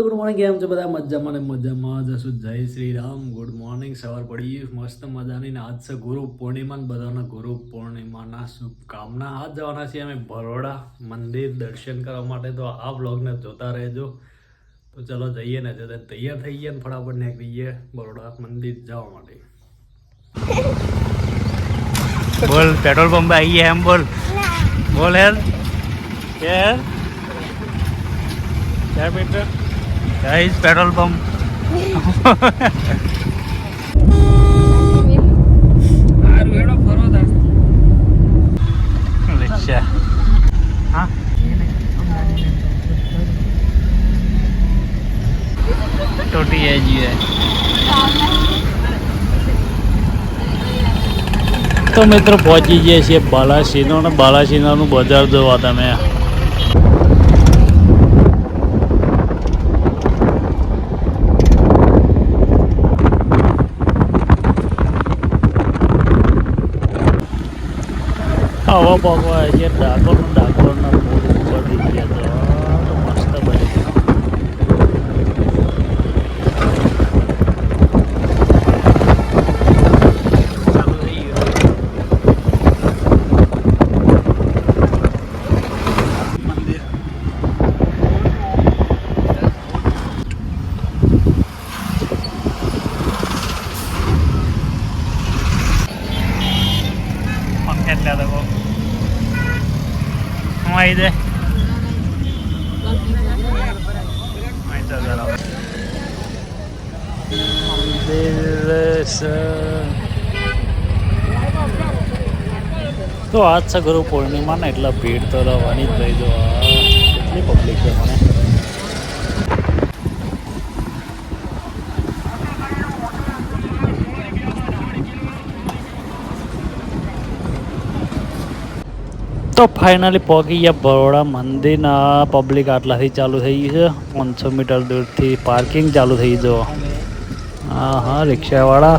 Good morning કેમ છો બધા? મજામાં ને મજામાં જશું જય શ્રી રામ. ગુડ મોર્નિંગ સવાર પડી. મસ્ત મજાની ને આજ છે ગુરુ પૂર્ણિમા બધાના ગુરુ પૂર્ણિમાના શુભકામના. આજ જવાના છીએ અમે બરોડા મંદિર દર્શન કરવા માટે. તો આ બ્લોગને જોતા રહેજો. તો ચલો જઈએ ને. જતા તૈયાર થઈ ગયા ને ફટાફટ નીકળીએ બરોડા મંદિર જવા માટે. બોલ, પેટ્રોલ પંપ આવી ગયા એમ બોલ. બોલ યાર કે ચાર પેટ્રોલ ગાઈસ પેટ્રોલ પંપ. ટોટી એ જીએ તો મિત્રો પહોંચી ગયા છીએ બાલાસિનો અને બાલાસિનાનું બજાર જોવા તમે. હવા પગવા છે ડાકોર ડાકોરના પુલ ઉપર થઈ ગયા તો મસ્ત બની ચાલુ થઈ ગયું મંદિર પંખે જ લેતો હું આવી દે તો આજ છે ગુરુ પૂર્ણિમા ને એટલા ભીડ તો રહેવાની જ ભાઈ જો કેટલી પબ્લિક છે મને. તો ફાઇનલી પહોંચી ગયા બરોડા મંદિરના પબ્લિક આટલાથી ચાલુ થઈ ગઈ છે. પાંચસો મીટર દૂરથી પાર્કિંગ ચાલુ થઈ જો હા હા રિક્ષાવાળા.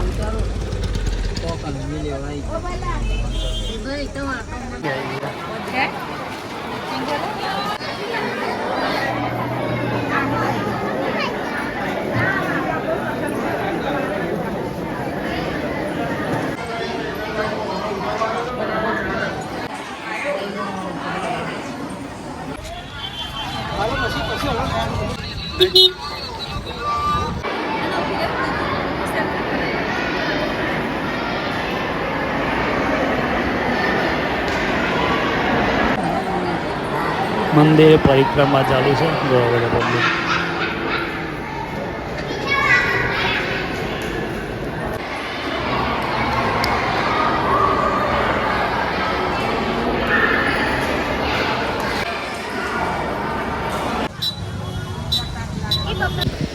મંદિરે પરિક્રમા ચાલુ છે. જો હવે પબ્લિક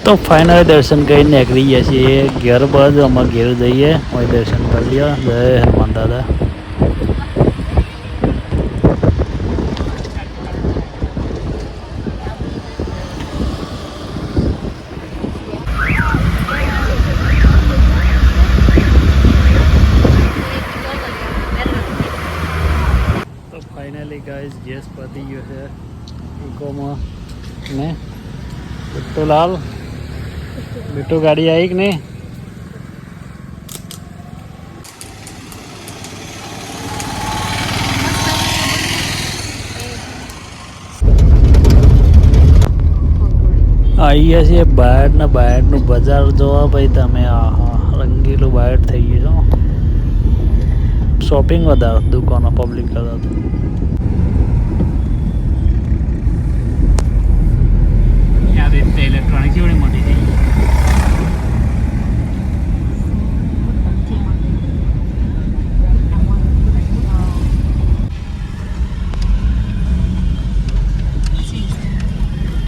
તો ફાઇનલ દર્શન કરીને નીકળી ગયા છીએ. ઘેર બાજુ અમારે ઘેર જઈએ. અમે દર્શન કરી લ્યો. જય હનુમાન દાદા. ફાઇનલી ગાઈઝ ગેસ પતી ગયો છે. ઇકોમાં ને? બિટ્ટુલાલ બિટ્ટુ ગાડી આવી કે નહીં? આવી ગયા છીએ બહાર ને બહારનું બજાર જોવા ભાઈ તમે. આહા, રંગીલું બહાર થઈ ગયું શોપિંગ વધારે, દુકાનો પબ્લિક કરતા તો યાદ રીતે ઇલેક્ટ્રોનિક જેવડી મોટી થઈ ગઈ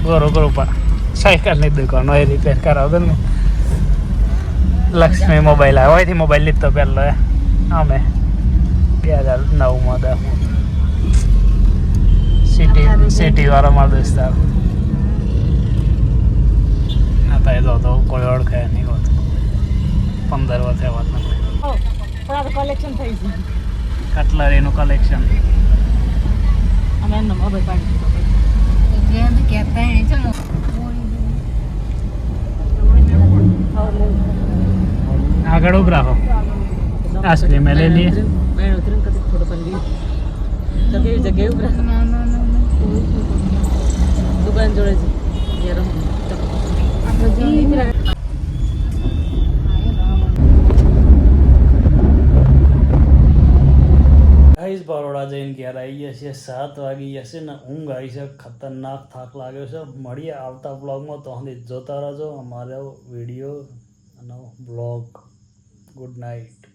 કરો કરો પા સાયકલની દુકાન હોય રિપેર કરાવતો ને લક્ષ્મી મોબાઈલ આવ્યો હોયથી મોબાઈલ લીધો પહેલો અમે બે હજાર નવમાં દસ સિટી સિટી વાળો મારો દોસ્તાર. ના તો એ તો તો કોઈ ઓળખે નહીં હોત. પંદર વર્ષે વાત નથી કલેક્શન થઈ ગયું. કટલરીનું કલેક્શન અમે મોબાઈલ પાડી कहते हैं चलो આગળ ઉભરા હો. આઈસ્ક્રીમ મે લે લીએ. મેં ઉતરીને કદી ફોટો પડી તો કેવી ઉભરા દુકાન જોડે છે આવી ગયા છીએ સાત વાગી ગયા છે ને ઊંઘ આવી છે, ખતરનાક થાક લાગ્યો છે. મળીએ આવતા બ્લોગમાં તો જોતા રહેજો. અમારો વીડિયો અને બ્લોગ ગુડ નાઇટ